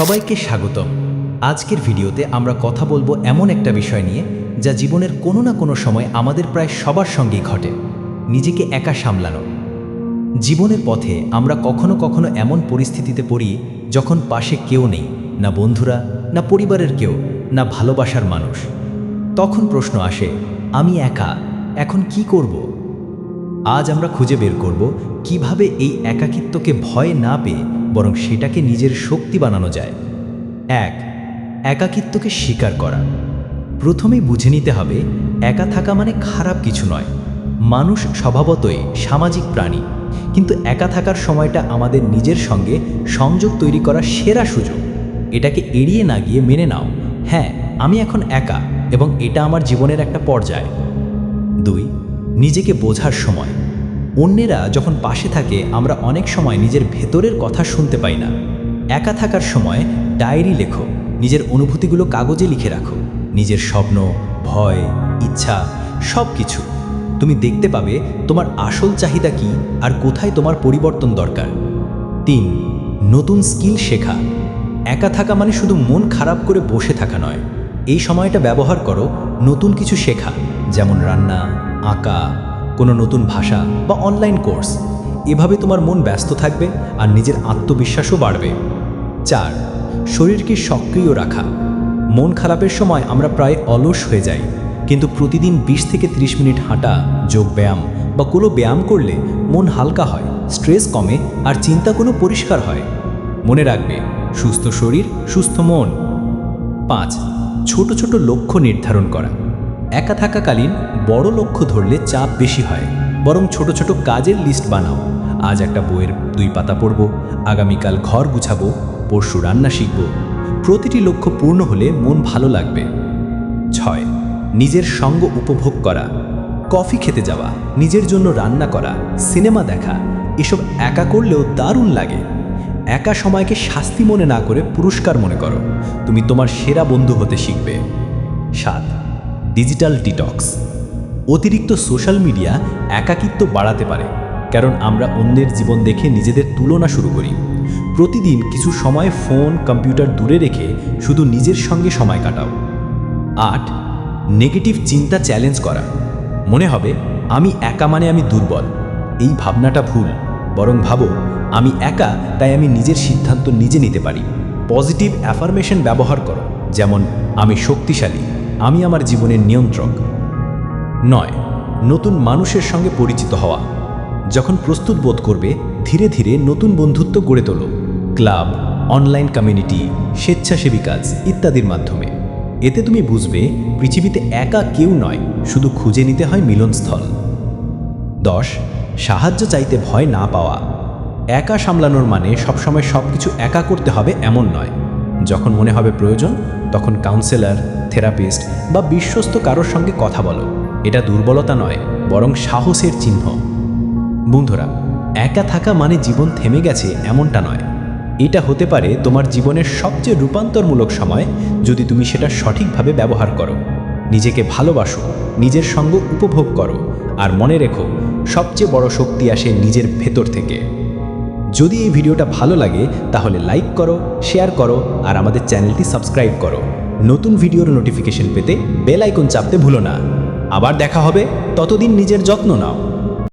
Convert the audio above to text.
সবাইকে স্বাগতম। আজকের ভিডিওতে আমরা কথা বলব এমন একটা বিষয় নিয়ে, যা জীবনের কোনো না কোনো সময় আমাদের প্রায় সবার সঙ্গেই ঘটে, নিজেকে একা সামলানো। জীবনের পথে আমরা কখনো কখনো এমন পরিস্থিতিতে পড়ি, যখন পাশে কেউ নেই, না বন্ধুরা, না পরিবারের কেউ, না ভালোবাসার মানুষ। তখন প্রশ্ন আসে, আমি একা, এখন কি করব? আজ আমরা খুঁজে বের করব, কীভাবে এই একাকিত্বকে ভয় না পেয়ে বরং সেটাকে নিজের শক্তি বানানো যায়। এক, একাকিত্বকে স্বীকার করা। প্রথমেই বুঝে নিতে হবে, একা থাকা মানে খারাপ কিছু নয়। মানুষ স্বভাবতই সামাজিক প্রাণী। কিন্তু একা থাকার সময়টা আমাদের নিজের সঙ্গে সংযোগ তৈরি করার সেরা সুযোগ। এটাকে এড়িয়ে না গিয়ে মেনে নাও। হ্যাঁ আমি এখন একা এবং এটা আমার জীবনের একটা পর্যায়। দুই, নিজেকে বোঝার সময়। অন্যেরা যখন পাশে থাকে, আমরা অনেক সময় নিজের ভেতরের কথা শুনতে পাই না। একা থাকার সময় ডায়েরি লেখো, নিজের অনুভূতিগুলো কাগজে লিখে রাখো, নিজের স্বপ্ন, ভয়, ইচ্ছা সব কিছু তুমি দেখতে পাবে তোমার আসল চাহিদা কি আর কোথায় তোমার পরিবর্তন দরকার। তিন, নতুন স্কিল শেখা। একা থাকা মানে শুধু মন খারাপ করে বসে থাকা নয়। এই সময়টা ব্যবহার করো নতুন কিছু শেখা, যেমন রান্না, আঁকা কোনো নতুন ভাষা বা অনলাইন কোর্স এভাবে তোমার মন ব্যস্ত থাকবে আর নিজের আত্মবিশ্বাসও বাড়বে। চার, শরীরকে সক্রিয় রাখা। মন খারাপের সময় আমরা প্রায় অলস হয়ে যাই, কিন্তু প্রতিদিন ২০ থেকে ৩০ মিনিট হাঁটা, যোগ ব্যায়াম বা কোনো ব্যায়াম করলে মন হালকা হয় স্ট্রেস কমে আর চিন্তা কোনো পরিষ্কার হয়। মনে রাখবে, সুস্থ শরীর, সুস্থ মন। পাঁচ, ছোট ছোট লক্ষ্য নির্ধারণ করা। একা থাকাকালীন বড় লক্ষ্য ধরলে চাপ বেশি হয়। বরং ছোট ছোট কাজের লিস্ট বানাও। আজ একটা বইয়ের দুই পাতা পড়ব, আগামীকাল ঘর গুছাবো, পরশু রান্না শিখব। প্রতিটি লক্ষ্য পূর্ণ হলে মন ভালো লাগবে। ছয়, নিজের সঙ্গ উপভোগ করা। কফি খেতে যাওয়া, নিজের জন্য রান্না করা, সিনেমা দেখা, এসব একা করলেও দারুণ লাগে। একা সময়কে শাস্তি মনে না করে পুরস্কার মনে করো। তুমি তোমার সেরা বন্ধু হতে শিখবে। সাত ডিজিটাল ডিটক্স। অতিরিক্ত সোশ্যাল মিডিয়া একাকিত্ব বাড়াতে পারে, কারণ আমরা অন্যের জীবন দেখে নিজেদের তুলনা শুরু করি। প্রতিদিন কিছু সময় ফোন, কম্পিউটার দূরে রেখে শুধু নিজের সঙ্গে সময় কাটাও। আট, নেগেটিভ চিন্তা চ্যালেঞ্জ করা। মনে হবে, আমি একা মানে আমি দুর্বল। এই ভাবনাটা ভুল, বরং ভাবো, আমি একা, তাই আমি নিজের সিদ্ধান্ত নিজে নিতে পারি। পজিটিভ অ্যাফার্মেশন ব্যবহার করো, যেমন, আমি শক্তিশালী। আমি আমার জীবনের নিয়ন্ত্রক। নয়, নতুন মানুষের সঙ্গে পরিচিত হওয়া। যখন প্রস্তুত বোধ করবে, ধীরে ধীরে নতুন বন্ধুত্ব গড়ে তোলো। ক্লাব, অনলাইন কমিউনিটি, স্বেচ্ছাসেবী কাজ ইত্যাদির মাধ্যমে। এতে তুমি বুঝবে, পৃথিবীতে একা কেউ নয়, শুধু খুঁজে নিতে হয় মিলনস্থল। দশ, সাহায্য চাইতে ভয় না পাওয়া। একা সামলানোর মানে সবসময় সব কিছু একা করতে হবে এমন নয়। যখন মনে হবে প্রয়োজন, তখন কাউন্সেলর থেরাপিস্ট বা বিশ্বস্ত কারোর সঙ্গে কথা বলো। এটা দুর্বলতা নয়, বরং সাহসের চিহ্ন। বন্ধুরা, একা থাকা মানে জীবন থেমে গেছে এমনটা নয়। এটা হতে পারে তোমার জীবনের সবচেয়ে রূপান্তরমূলক সময় যদি তুমি সেটা সঠিকভাবে ব্যবহার করো। নিজেকে ভালোবাসো, নিজের সঙ্গ উপভোগ করো, আর মনে রেখো, সবচেয়ে বড় শক্তি আসে নিজের ভেতর থেকে। যদি এই ভিডিওটা ভালো লাগে, তাহলে লাইক করো শেয়ার করো, আর আমাদের চ্যানেলটি সাবস্ক্রাইব করো। নতুন ভিডিওর নোটিফিকেশন পেতে বেল আইকন চাপতে ভুলো না। আবার দেখা হবে, ততদিন নিজের যত্ন নাও।